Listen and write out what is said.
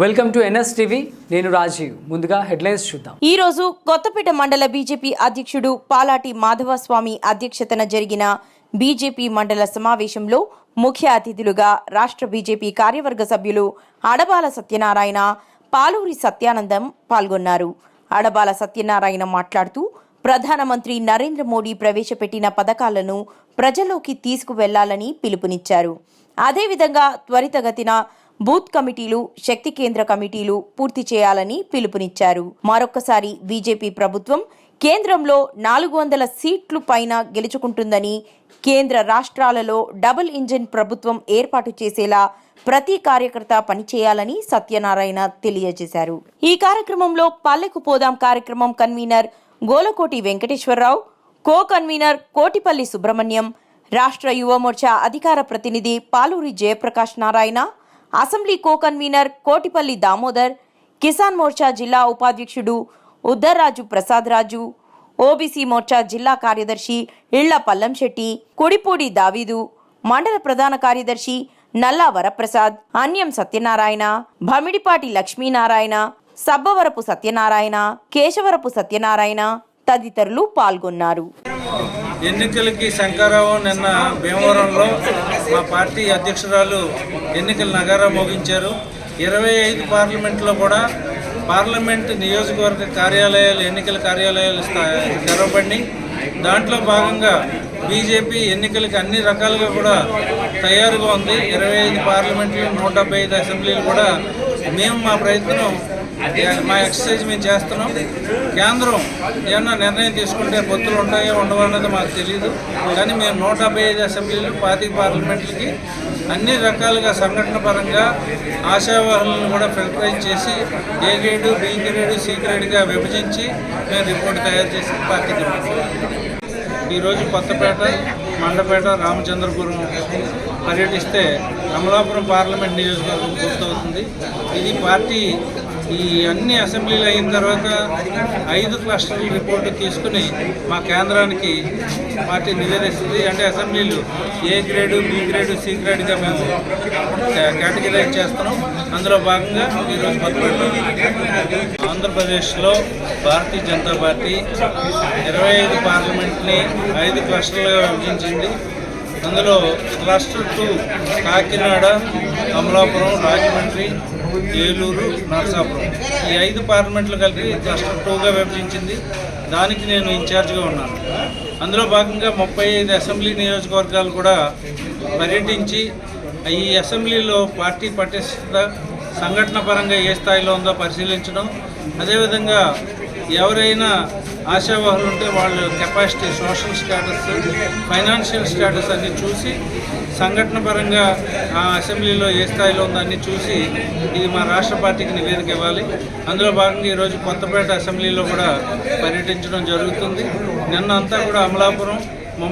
Welcome to NS TV. నేను రాజీవ్. ముందుగా headlines చూద్దాం. ఈ రోజు కొత్తపేట మండల బీజేపీ అధ్యక్షుడు పాలాటి మాధవస్వామి అధ్యక్షతన జరిగిన బీజేపీ మండల సమావేశంలో ముఖ్య అతిథులుగా రాష్ట్ర బీజేపీ కార్యవర్గ సభ్యులు అడబాల సత్యనారాయణ పాలూరి సత్యానందం పాల్గొన్నారు. అడబాల సత్యనారాయణ మాట్లాడుతూ ప్రధానమంత్రి నరేంద్ర మోడీ ప్రవేశపెట్టిన పథకాలను ప్రజల్లోకి తీసుకువెళ్ళాలని పిలుపునిచ్చారు. అదేవిధంగా త్వరితగతిన బూత్ కమిటీలు శక్తి కేంద్ర కమిటీలు పూర్తి చేయాలని పిలుపునిచ్చారు. మరొక్కసారి బీజేపీ ప్రభుత్వం కేంద్రంలో నాలుగు వందల సీట్లు పైన గెలుచుకుంటుందని కేంద్ర రాష్ట్రాలలో డబుల్ ఇంజిన్ ప్రభుత్వం ఏర్పాటు చేసేలా ప్రతి కార్యకర్త పనిచేయాలని సత్యనారాయణ తెలియజేశారు. ఈ కార్యక్రమంలో పల్లెకు పోదాం కార్యక్రమం convener Golakoti Venkateswararao co convener Kotipalli Subrahmanyam రాష్ట్ర యువమోర్చా అధికార ప్రతినిధి Paluri Jayaprakash Narayana assembly co convener Kotipalli Damodar Kisan Morcha జిల్లా ఉపాధ్యక్షుడు ఉద్దర్రాజు ప్రసాద్ రాజు ఓబీసీ మోర్చా జిల్లా కార్యదర్శి ఇళ్ళ పల్లంశెట్టి కుడిపూడి దావీదు మండల ప్రధాన కార్యదర్శి నల్లా వరప్రసాద్ అన్యం సత్యనారాయణ భమిడిపాటి లక్ష్మీనారాయణ సబ్బవరపు సత్యనారాయణ కేశవరపు సత్యనారాయణ తదితరులు పాల్గొన్నారు. ఎన్నికలకి శంకారావు నిన్న భీమవరంలో మా పార్టీ అధ్యక్షురాలు ఎన్నికల నగారా మోగించారు. ఇరవై ఐదు పార్లమెంట్లో కూడా పార్లమెంట్ నియోజకవర్గ కార్యాలయాలు ఎన్నికల కార్యాలయాలు స్థా- తెరవబడి దాంట్లో భాగంగా బీజేపీ ఎన్నికలకి అన్ని రకాలుగా కూడా తయారుగా ఉంది. ఇరవై ఐదు పార్లమెంట్లు నూట డెబ్బై ఐదు అసెంబ్లీలు కూడా మేము మా ప్రయత్నం మా ఎక్సర్సైజ్ మేము చేస్తున్నాం. కేంద్రం ఏమన్నా నిర్ణయం తీసుకుంటే పొత్తులు ఉంటాయో ఉండవో అన్నది మాకు తెలియదు కానీ మేము నూట డెబ్బై ఐదు అసెంబ్లీలు పాతిక పార్లమెంట్లకి అన్ని రకాలుగా సంఘటన పరంగా ఆశావాహులను కూడా ఫిల్టరైజ్ చేసి A grade B grade C గ్రేడ్గా విభజించి మేము రిపోర్ట్ తయారు చేసి పార్టీకి ఈరోజు కొత్తపేట మండపేట రామచంద్రపురం పర్యటిస్తే అమలాపురం పార్లమెంట్ నియోజకవర్గం పూర్తవుతుంది. ఇది పార్టీ ఈ అన్ని అసెంబ్లీలు అయిన తర్వాత ఐదు క్లస్టర్ల రిపోర్టు తీసుకుని మా కేంద్రానికి పార్టీ నివేదిస్తుంది అంటే అసెంబ్లీలు A grade B grade C గ్రేడ్గా మేము కేటగిరైజ్ చేస్తున్నాం. అందులో భాగంగా ఈరోజు పదకొండు ఆంధ్రప్రదేశ్లో భారతీయ జనతా పార్టీ ఇరవై ఐదు పార్లమెంట్ని ఐదు క్లస్టర్లుగా విభజించింది. అందులో క్లస్టర్ టూ కాకినాడ అమలాపురం రాజమండ్రి ఏలూరు నర్సాపురం. ఈ ఐదు పార్లమెంట్లు కలిపి క్లస్టర్ టూగా విభజించింది. దానికి నేను ఇన్ఛార్జ్గా ఉన్నాను. అందులో భాగంగా ముప్పై ఐదు అసెంబ్లీ నియోజకవర్గాలు కూడా పర్యటించి ఈ అసెంబ్లీలో పార్టీ పటిష్ట సంఘటన పరంగా ఏ స్థాయిలో ఉందో పరిశీలించడం అదేవిధంగా ఎవరైనా ఆశావాహులు ఉంటే వాళ్ళ capacity social status financial status అన్ని చూసి సంఘటన పరంగా ఆ అసెంబ్లీలో ఏ స్థాయిలో ఉందో అన్ని చూసి ఇది మా రాష్ట్ర పార్టీకి నివేదిక ఇవ్వాలి. అందులో భాగంగా ఈరోజు కొత్తపేట అసెంబ్లీలో కూడా పర్యటించడం జరుగుతుంది. నిన్న అంతా కూడా అమలాపురం